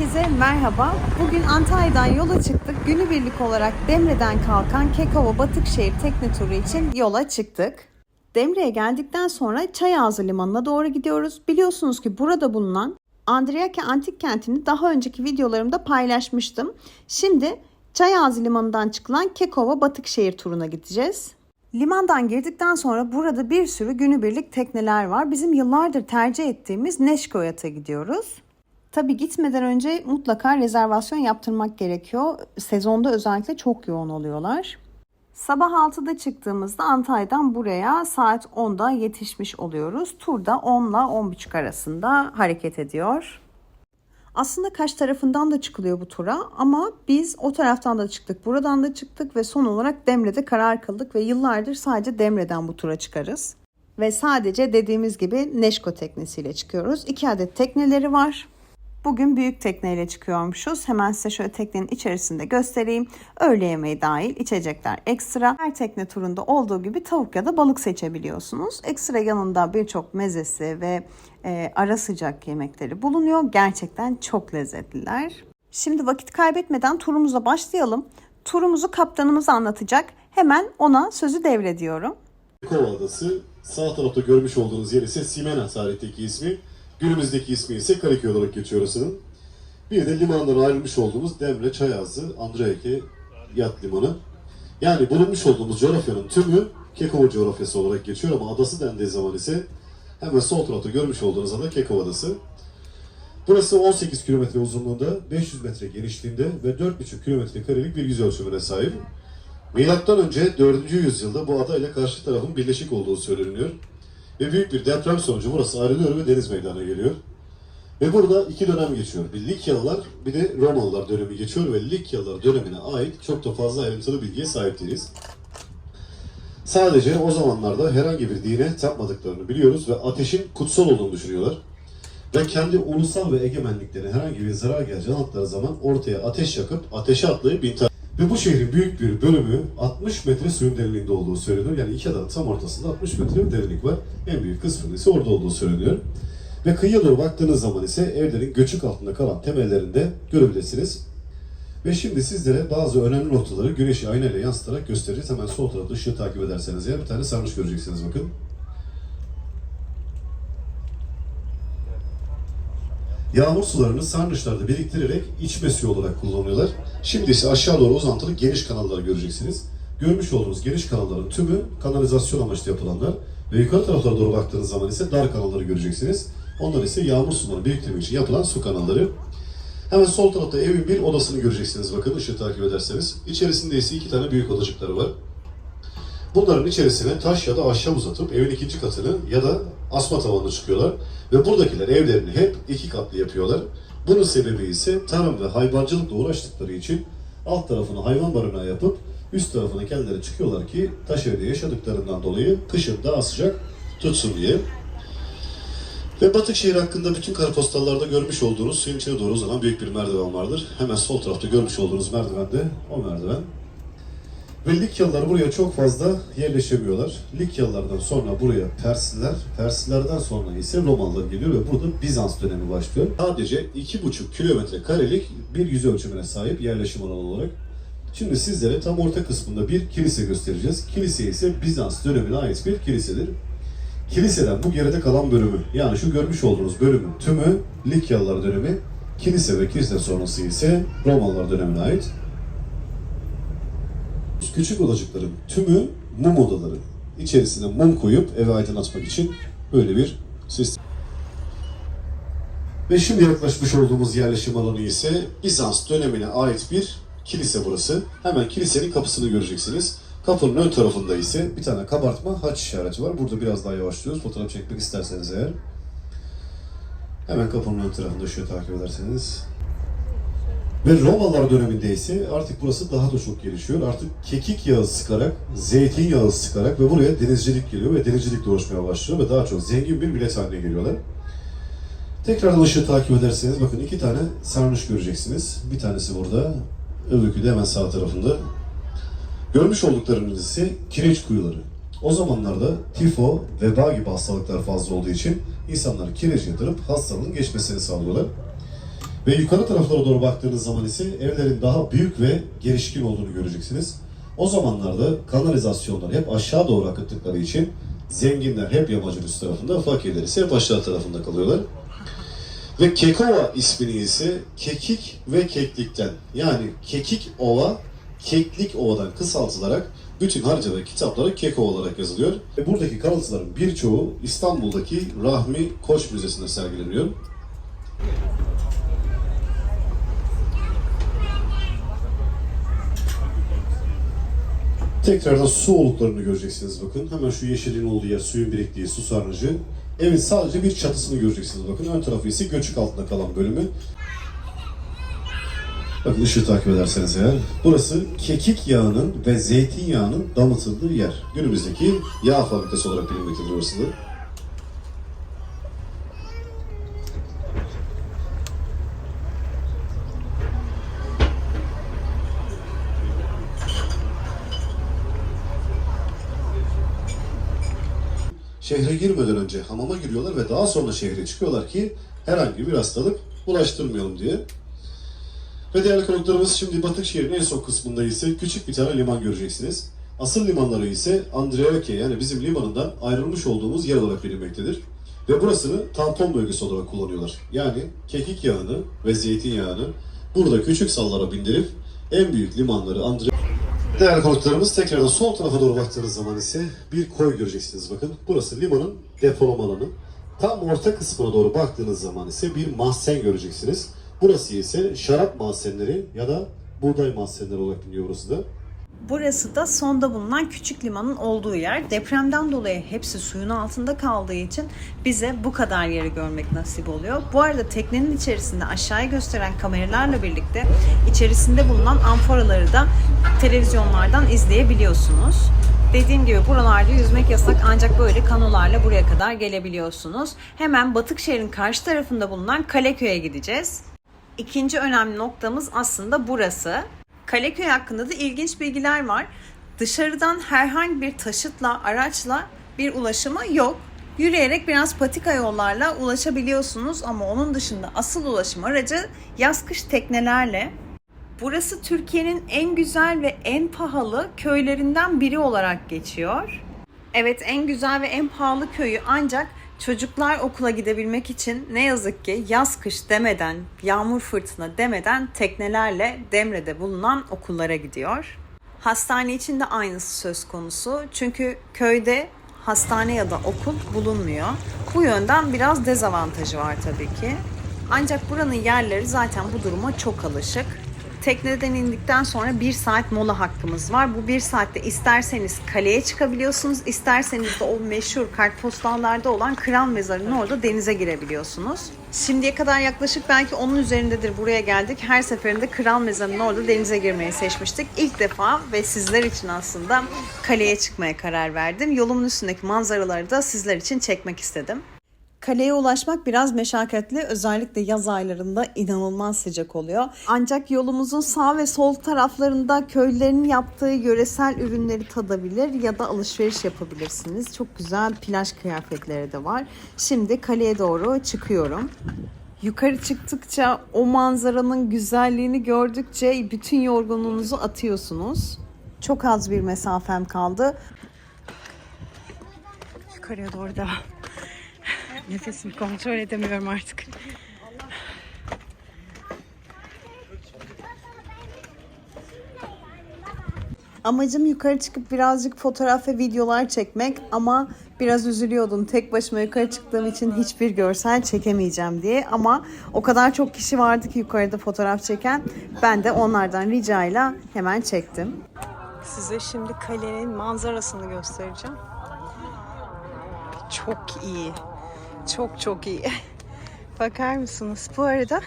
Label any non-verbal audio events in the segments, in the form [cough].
Herkese merhaba. Bugün Antalya'dan yola çıktık. Günübirlik olarak Demre'den kalkan Kekova Batıkşehir tekne turu için yola çıktık. Demre'ye geldikten sonra Çayağzı Limanı'na doğru gidiyoruz. Biliyorsunuz ki burada bulunan Andriyake Antik Kenti'ni daha önceki videolarımda paylaşmıştım. Şimdi Çayağzı Limanı'ndan çıkılan Kekova Batıkşehir turuna gideceğiz. Limandan girdikten sonra burada bir sürü günübirlik tekneler var. Bizim yıllardır tercih ettiğimiz Neşko Yat'a gidiyoruz. Tabii gitmeden önce mutlaka rezervasyon yaptırmak gerekiyor. Sezonda özellikle çok yoğun oluyorlar. Sabah 6'da çıktığımızda Antalya'dan buraya saat 10'da yetişmiş oluyoruz. Turda 10 ile 10.30 arasında hareket ediyor. Aslında Kaş tarafından da çıkılıyor bu tura ama biz o taraftan da çıktık, buradan da çıktık ve son olarak Demre'de karar kıldık ve yıllardır sadece Demre'den bu tura çıkarız. Ve sadece dediğimiz gibi Neşko teknesiyle çıkıyoruz. İki adet tekneleri var. Bugün büyük tekneyle çıkıyormuşuz. Hemen size şöyle teknenin içerisinde göstereyim. Öğle yemeği dahil içecekler ekstra. Her tekne turunda olduğu gibi tavuk ya da balık seçebiliyorsunuz. Ekstra yanında birçok mezesi ve e, ara sıcak yemekleri bulunuyor. Gerçekten çok lezzetliler. Şimdi vakit kaybetmeden turumuza başlayalım. Turumuzu kaptanımız anlatacak. Hemen ona sözü devrediyorum. Kova Adası. Sağ tarafta görmüş olduğunuz yer ise Simena tarihteki ismi. Günümüzdeki ismi ise Karaköy olarak geçiyor orasının. Bir de limandan ayrılmış olduğumuz Demre Çayazı Andreyake Yat Limanı. Yani bulunmuş olduğumuz coğrafyanın tümü Kekova coğrafyası olarak geçiyor ama adası dendiği zaman ise hemen sol tarafta görmüş olduğunuz ada Kekova Adası. Burası 18 kilometre uzunluğunda, 500 metre genişliğinde ve 4,5 kilometre karelik bir yüz ölçümüne sahip. Milattan önce 4. yüzyılda bu ada ile karşı tarafın birleşik olduğu söyleniyor. Ve büyük bir deprem sonucu burası ayrılıyor ve deniz meydana geliyor. Ve burada iki dönem geçiyor. Bir Likyalılar bir de Romalılar dönemi geçiyor ve Likyalılar dönemine ait çok da fazla ayrıntılı bilgiye sahip değiliz. Sadece o zamanlarda herhangi bir dine tapmadıklarını biliyoruz ve ateşin kutsal olduğunu düşünüyorlar. Ve kendi ulusal ve egemenliklerine herhangi bir zarar geleceğini anlattıkları zaman ortaya ateş yakıp ateşe atlayıp intihar ve bu şehrin büyük bir bölümü 60 metre suyun derinliğinde olduğu söyleniyor. Yani iki adanın tam ortasında 60 metre bir derinlik var. En büyük kısmının ise orada olduğu söyleniyor. Ve kıyıya doğru baktığınız zaman ise evlerin göçük altında kalan temellerinde görebilirsiniz. Ve şimdi sizlere bazı önemli noktaları güneşi aynayla yansıtarak göstereceğiz. Hemen sol tarafta ışığı takip ederseniz ya bir tane sarmış göreceksiniz bakın. Yağmur sularını sarnıçlarda biriktirerek içme suyu olarak kullanıyorlar. Şimdi ise aşağı doğru uzantılı geniş kanalları göreceksiniz. Görmüş olduğunuz geniş kanalların tümü kanalizasyon amaçlı yapılanlar ve yukarı taraflara doğru baktığınız zaman ise dar kanalları göreceksiniz. Onlar ise yağmur sularını biriktirmek için yapılan su kanalları. Hemen sol tarafta evin bir odasını göreceksiniz bakın ışığı takip ederseniz. İçerisinde ise iki tane büyük odacıkları var. Bunların içerisine taş ya da ahşap uzatıp evin ikinci katını ya da asma tavanını çıkıyorlar. Ve buradakiler evlerini hep iki katlı yapıyorlar. Bunun sebebi ise tarım ve hayvancılıkla uğraştıkları için alt tarafını hayvan barınağı yapıp üst tarafına kendileri çıkıyorlar ki taş evde yaşadıklarından dolayı kışın daha sıcak tutsun diye. Ve Batıkşehir hakkında bütün kartpostallarda görmüş olduğunuz suyun içine doğru uzanan büyük bir merdiven vardır. Hemen sol tarafta görmüş olduğunuz merdiven de o merdiven. Ve Likyalılar buraya çok fazla yerleşemiyorlar. Likyalılardan sonra buraya Persliler, Perslilerden sonra ise Romalılar geliyor ve burada Bizans dönemi başlıyor. Sadece 2,5 kilometre karelik bir yüz ölçümüne sahip yerleşim alanı olarak. Şimdi sizlere tam orta kısmında bir kilise göstereceğiz. Kilise ise Bizans dönemine ait bir kilisedir. Kiliseden bu geride kalan bölümü, yani şu görmüş olduğunuz bölümün tümü Likyalılar dönemi, kilise ve kilise sonrası ise Romalılar dönemine ait. Küçük odacıkların tümü mum odaları. İçerisine mum koyup eve aydınlatmak için böyle bir sistem. Ve şimdi yaklaşmış olduğumuz yerleşim alanı ise Bizans dönemine ait bir kilise burası. Hemen kilisenin kapısını göreceksiniz. Kapının ön tarafında ise bir tane kabartma haç işareti var. Burada biraz daha yavaşlıyoruz. Fotoğraf çekmek isterseniz eğer. Hemen kapının ön tarafında şöyle takip ederseniz. Ve Romalılar döneminde ise artık burası daha da çok gelişiyor. Artık kekik yağı sıkarak, zeytin yağı sıkarak ve buraya denizcilik geliyor ve denizcilikle uğraşmaya başlıyor ve daha çok zengin bir millet haline geliyorlar. Tekrardan ışığı takip ederseniz bakın iki tane sarnıç göreceksiniz. Bir tanesi burada, öbürkü de hemen sağ tarafında. Görmüş olduklarınız ise kireç kuyuları. O zamanlarda tifo, veba gibi hastalıklar fazla olduğu için insanlar kireç yatırıp hastalığın geçmesini sağlıyorlar. Ve yukarı taraflara doğru baktığınız zaman ise evlerin daha büyük ve gelişkin olduğunu göreceksiniz. O zamanlarda kanalizasyonlar hep aşağı doğru akıttıkları için zenginler hep yamacın üst tarafında, fakirler ise hep aşağı tarafında kalıyorlar. Ve Kekova ismini ise kekik ve keklikten yani kekik ova, keklik ovadan kısaltılarak bütün harita ve kitapları Kekova olarak yazılıyor. Ve buradaki kalıntıların birçoğu İstanbul'daki Rahmi Koç Müzesi'nde sergileniyor. Tekrardan su oluklarını göreceksiniz bakın. Hemen şu yeşilin olduğu yer, suyun biriktiği su sarnıcı. Evin sadece bir çatısını göreceksiniz bakın. Ön tarafı ise göçük altında kalan bölümü. Bakın ışığı takip ederseniz eğer. Burası kekik yağının ve zeytinyağının damıtıldığı yer. Günümüzdeki yağ fabrikası olarak bilinmektedir burası da. Şehre girmeden önce hamama giriyorlar ve daha sonra şehre çıkıyorlar ki herhangi bir hastalık bulaştırmayalım diye. Ve değerli konuklarımız şimdi Batıkşehir'in en son kısmında ise küçük bir tane liman göreceksiniz. Asıl limanları ise Andreake yani bizim limanından ayrılmış olduğumuz yer olarak bilinmektedir. Ve burasını tampon bölgesi olarak kullanıyorlar. Yani kekik yağını ve zeytinyağını burada küçük sallara bindirip en büyük limanları Andre Değerli konuklarımız tekrardan sol tarafa doğru baktığınız zaman ise bir koy göreceksiniz bakın. Burası limanın depolama alanı. Tam orta kısmına doğru baktığınız zaman ise bir mahzen göreceksiniz. Burası ise şarap mahzenleri ya da buğday mahzenleri olarak biliniyor burası da. Burası da sonda bulunan küçük limanın olduğu yer. Depremden dolayı hepsi suyun altında kaldığı için bize bu kadar yeri görmek nasip oluyor. Bu arada teknenin içerisinde aşağıya gösteren kameralarla birlikte içerisinde bulunan amforaları da televizyonlardan izleyebiliyorsunuz. Dediğim gibi buralarda yüzmek yasak ancak böyle kanolarla buraya kadar gelebiliyorsunuz. Hemen Batıkşehir'in karşı tarafında bulunan Kaleköy'e gideceğiz. İkinci önemli noktamız aslında burası. Kaleköy hakkında da ilginç bilgiler var. Dışarıdan herhangi bir taşıtla, araçla bir ulaşımı yok. Yürüyerek biraz patika yollarla ulaşabiliyorsunuz ama onun dışında asıl ulaşım aracı yaz kış teknelerle. Burası Türkiye'nin en güzel ve en pahalı köylerinden biri olarak geçiyor. Evet en güzel ve en pahalı köyü ancak çocuklar okula gidebilmek için ne yazık ki yaz kış demeden, yağmur fırtına demeden teknelerle Demre'de bulunan okullara gidiyor. Hastane için de aynısı söz konusu. Çünkü köyde hastane ya da okul bulunmuyor. Bu yönden biraz dezavantajı var tabii ki. Ancak buranın yerleri zaten bu duruma çok alışık. Tekneden indikten sonra bir saat mola hakkımız var. Bu bir saatte isterseniz kaleye çıkabiliyorsunuz, isterseniz de o meşhur kartpostallarda olan Kral Mezarı'nın orada denize girebiliyorsunuz. Şimdiye kadar yaklaşık belki onun üzerindedir buraya geldik. Her seferinde Kral Mezarı'nın orada denize girmeyi seçmiştik. İlk defa ve sizler için aslında kaleye çıkmaya karar verdim. Yolumun üstündeki manzaraları da sizler için çekmek istedim. Kaleye ulaşmak biraz meşakkatli. Özellikle yaz aylarında inanılmaz sıcak oluyor. Ancak yolumuzun sağ ve sol taraflarında köylerin yaptığı yöresel ürünleri tadabilir ya da alışveriş yapabilirsiniz. Çok güzel plaj kıyafetleri de var. Şimdi kaleye doğru çıkıyorum. Yukarı çıktıkça o manzaranın güzelliğini gördükçe bütün yorgunluğunuzu atıyorsunuz. Çok az bir mesafem kaldı. Yukarıya doğru devam. Nefesimi kontrol edemiyorum artık. Amacım yukarı çıkıp birazcık fotoğraf ve videolar çekmek ama biraz üzülüyordum. Tek başıma yukarı çıktığım için hiçbir görsel çekemeyeceğim diye. Ama o kadar çok kişi vardı ki yukarıda fotoğraf çeken. Ben de onlardan ricayla hemen çektim. Size şimdi kalenin manzarasını göstereceğim. Çok iyi. Çok çok iyi. [laughs] Bakar mısınız? Bu arada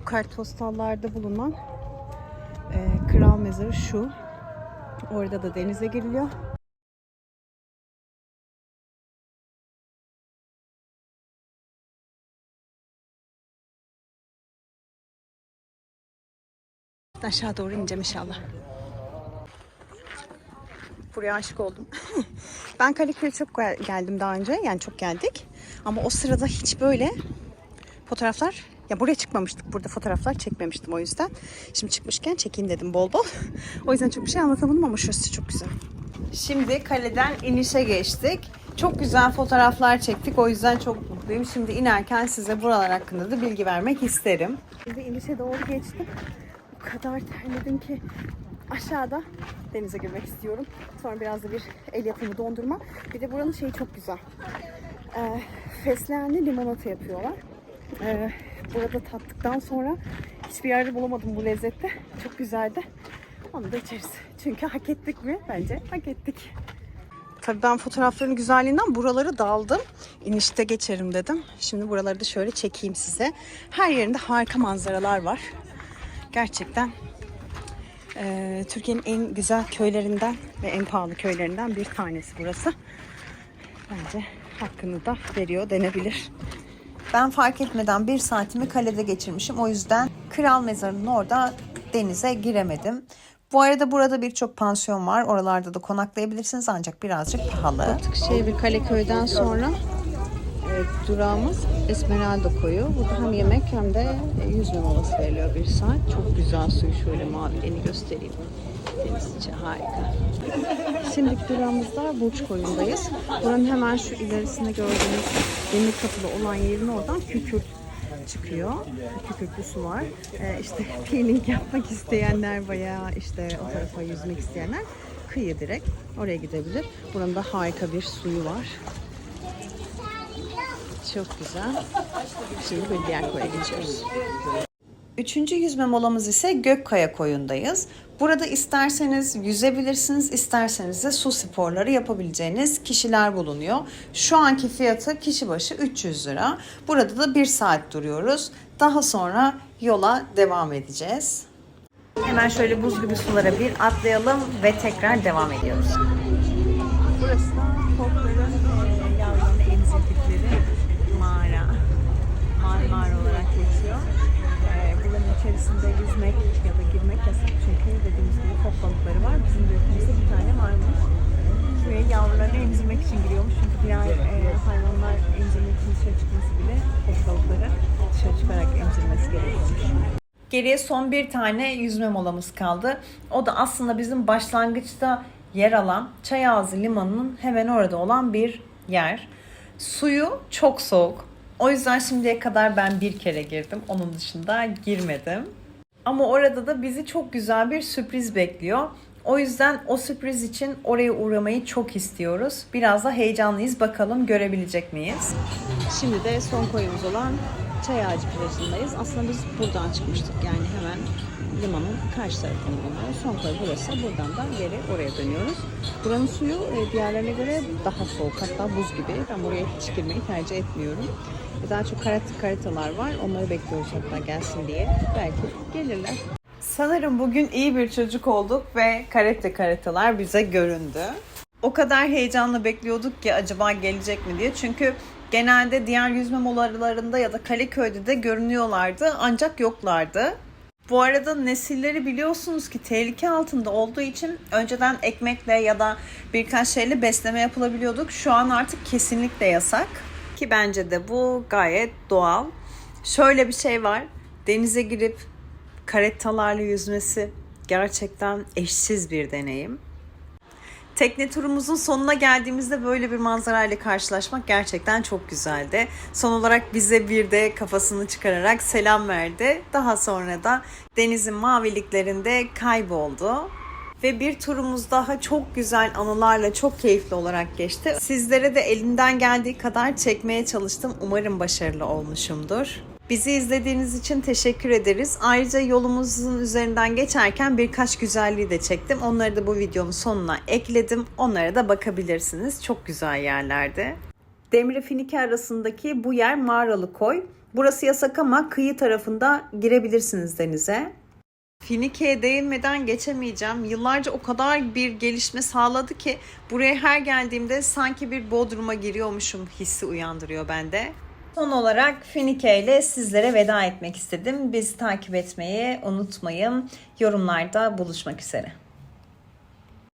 bu kartpostallarda bulunan e, kral mezarı şu. Orada da denize giriliyor. Aşağı doğru ineceğim inşallah buraya aşık oldum. [laughs] ben Kadıköy'e çok geldim daha önce. Yani çok geldik. Ama o sırada hiç böyle fotoğraflar ya buraya çıkmamıştık. Burada fotoğraflar çekmemiştim o yüzden. Şimdi çıkmışken çekeyim dedim bol bol. [laughs] o yüzden çok bir şey anlatamadım ama şurası çok güzel. Şimdi kaleden inişe geçtik. Çok güzel fotoğraflar çektik. O yüzden çok mutluyum. Şimdi inerken size buralar hakkında da bilgi vermek isterim. Şimdi inişe doğru geçtik. O kadar terledim ki aşağıda denize girmek istiyorum. Sonra biraz da bir el yapımı dondurma. Bir de buranın şeyi çok güzel. Ee, fesleğenli limonata yapıyorlar. Ee, burada tattıktan sonra hiçbir yerde bulamadım bu lezzette. Çok güzeldi. Onu da içeriz. Çünkü hak ettik mi? Bence hak ettik. Tabii ben fotoğrafların güzelliğinden buraları daldım. İnişte geçerim dedim. Şimdi buraları da şöyle çekeyim size. Her yerinde harika manzaralar var. Gerçekten eee, Türkiye'nin en güzel köylerinden ve en pahalı köylerinden bir tanesi burası. Bence hakkını da veriyor denebilir. Ben fark etmeden bir saatimi kalede geçirmişim. O yüzden Kral Mezarı'nın orada denize giremedim. Bu arada burada birçok pansiyon var. Oralarda da konaklayabilirsiniz ancak birazcık pahalı. Şey bir Kaleköy'den sonra durağımız Esmeralda koyu. Burada hem yemek hem de e, yüzme molası veriliyor bir saat. Çok güzel suyu şöyle maviliğini göstereyim. Deniz içi harika. Şimdiki durağımızda Burç Koyu'ndayız. Buranın hemen şu ilerisinde gördüğünüz demir kapılı olan yerin oradan kükürt çıkıyor. Kükürtlü su var. Ee, işte [laughs] peeling yapmak isteyenler veya işte o tarafa yüzmek isteyenler kıyı direkt oraya gidebilir. Buranın da harika bir suyu var. Çok güzel. Şimdi diğer koya geçiyoruz. Üçüncü yüzme molamız ise Gökkaya koyundayız. Burada isterseniz yüzebilirsiniz, isterseniz de su sporları yapabileceğiniz kişiler bulunuyor. Şu anki fiyatı kişi başı 300 lira. Burada da bir saat duruyoruz. Daha sonra yola devam edeceğiz. Hemen şöyle buz gibi sulara bir atlayalım ve tekrar devam ediyoruz. Burası fokların e, yavrularını emzirdikleri mağara. Marmara olarak geçiyor. E, buranın içerisinde yüzmek ya da girmek yasak çünkü dediğimiz gibi fok balıkları var. Bizim de ülkemizde bir tane varmış. Buraya yavrularını emzirmek için giriyormuş. Çünkü diğer e, hayvanlar emzirmek için dışarı çıkması bile fok balıkları dışarı çıkarak emzirmesi gerekiyormuş. Geriye son bir tane yüzme molamız kaldı. O da aslında bizim başlangıçta yer alan Çayağızı Limanı'nın hemen orada olan bir yer. Suyu çok soğuk. O yüzden şimdiye kadar ben bir kere girdim. Onun dışında girmedim. Ama orada da bizi çok güzel bir sürpriz bekliyor. O yüzden o sürpriz için oraya uğramayı çok istiyoruz. Biraz da heyecanlıyız. Bakalım görebilecek miyiz? Şimdi de son koyumuz olan Çay Ağacı plajındayız. Aslında biz buradan çıkmıştık. Yani hemen limanın karşı tarafında bulunuyor. Son koy burası. Buradan da geri oraya dönüyoruz. Buranın suyu e, diğerlerine göre daha soğuk. Hatta buz gibi. Ben buraya hiç girmeyi tercih etmiyorum. E, Daha çok karat karatalar var. Onları bekliyoruz hatta gelsin diye. Belki gelirler. Sanırım bugün iyi bir çocuk olduk ve karate karatalar bize göründü. O kadar heyecanla bekliyorduk ki acaba gelecek mi diye. Çünkü genelde diğer yüzme molalarında ya da Kaleköy'de de görünüyorlardı ancak yoklardı. Bu arada nesilleri biliyorsunuz ki tehlike altında olduğu için önceden ekmekle ya da birkaç şeyle besleme yapılabiliyorduk. Şu an artık kesinlikle yasak. Ki bence de bu gayet doğal. Şöyle bir şey var. Denize girip karettalarla yüzmesi gerçekten eşsiz bir deneyim. Tekne turumuzun sonuna geldiğimizde böyle bir manzarayla karşılaşmak gerçekten çok güzeldi. Son olarak bize bir de kafasını çıkararak selam verdi. Daha sonra da denizin maviliklerinde kayboldu. Ve bir turumuz daha çok güzel anılarla çok keyifli olarak geçti. Sizlere de elimden geldiği kadar çekmeye çalıştım. Umarım başarılı olmuşumdur. Bizi izlediğiniz için teşekkür ederiz. Ayrıca yolumuzun üzerinden geçerken birkaç güzelliği de çektim. Onları da bu videonun sonuna ekledim. Onlara da bakabilirsiniz. Çok güzel yerlerdi. Demre Finike arasındaki bu yer Mağaralı Koy. Burası yasak ama kıyı tarafında girebilirsiniz denize. Finike'ye değinmeden geçemeyeceğim. Yıllarca o kadar bir gelişme sağladı ki buraya her geldiğimde sanki bir Bodrum'a giriyormuşum hissi uyandırıyor bende. Son olarak Finike ile sizlere veda etmek istedim. Bizi takip etmeyi unutmayın. Yorumlarda buluşmak üzere.